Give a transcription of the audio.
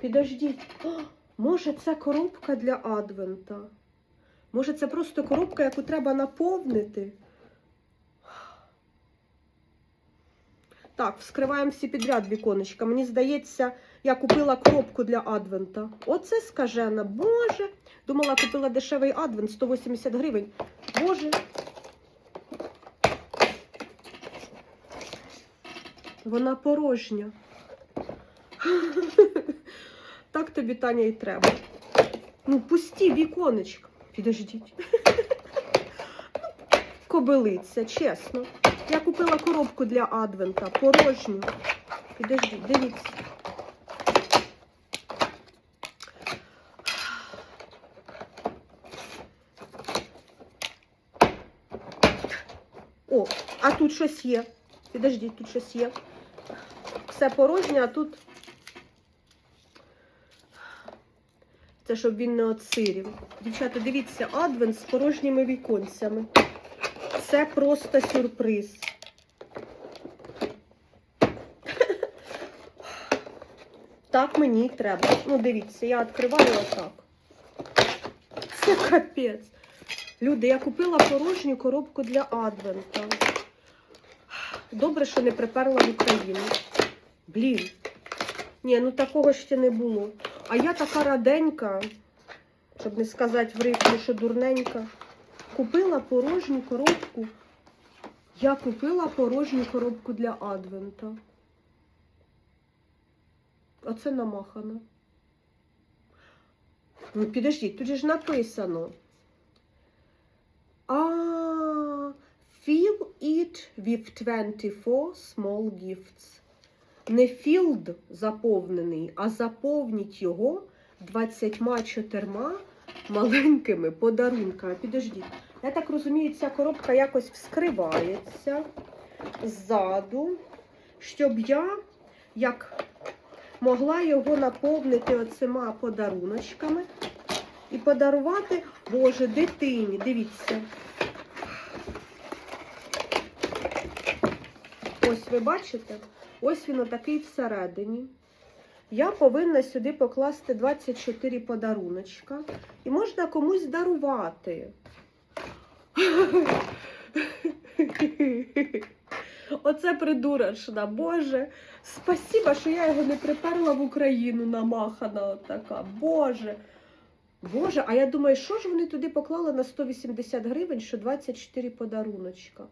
Підождіть. О, може, це коробка для адвента? Може, це просто коробка, яку треба наповнити? Так, вскриваємо всі підряд віконечка. Мені здається, я купила коробку для адвента. Оце скажена. Боже. Думала, купила дешевий адвент 180 гривень. Боже. Вона порожня. Так тобі, Таня, і треба. Ну, пусті віконечка. Підождіть. Кобилиця, чесно. Я купила коробку для адвента, порожню. Підождіть, дивіться. О, а тут щось є. Підождіть, тут щось є. Все порожнє, а тут. Це щоб він не отсирів. Дівчата, дивіться, адвент з порожніми віконцями. Це просто сюрприз. Так мені й треба. Ну, дивіться, я відкриваю отак. Це капець. Люди, я купила порожню коробку для адвента. Добре, що не приперла в Україну. Блін. Ні, ну такого ще не було. А я така раденька, щоб не сказати в рифму, що дурненька. Купила порожню коробку. Я купила порожню коробку для адвента. Оце намахано. Ну, підождіть, тут ж написано. А, fill it with 24 small gifts. Не filled заповнений, а заповніть його 24 маленькими подарунками. Підождіть. Я так розумію, ця коробка якось вскривається ззаду, щоб я як могла його наповнити оцима подаруночками і подарувати, Боже, дитині. Дивіться. Ось ви бачите? Ось він отакий всередині. Я повинна сюди покласти 24 подаруночка. І можна комусь дарувати. Оце придурочна, Боже. Спасіба, що я його не приперла в Україну намахана така. Боже. Боже, а я думаю, що ж вони туди поклали на 180 гривень, що 24 подаруночка.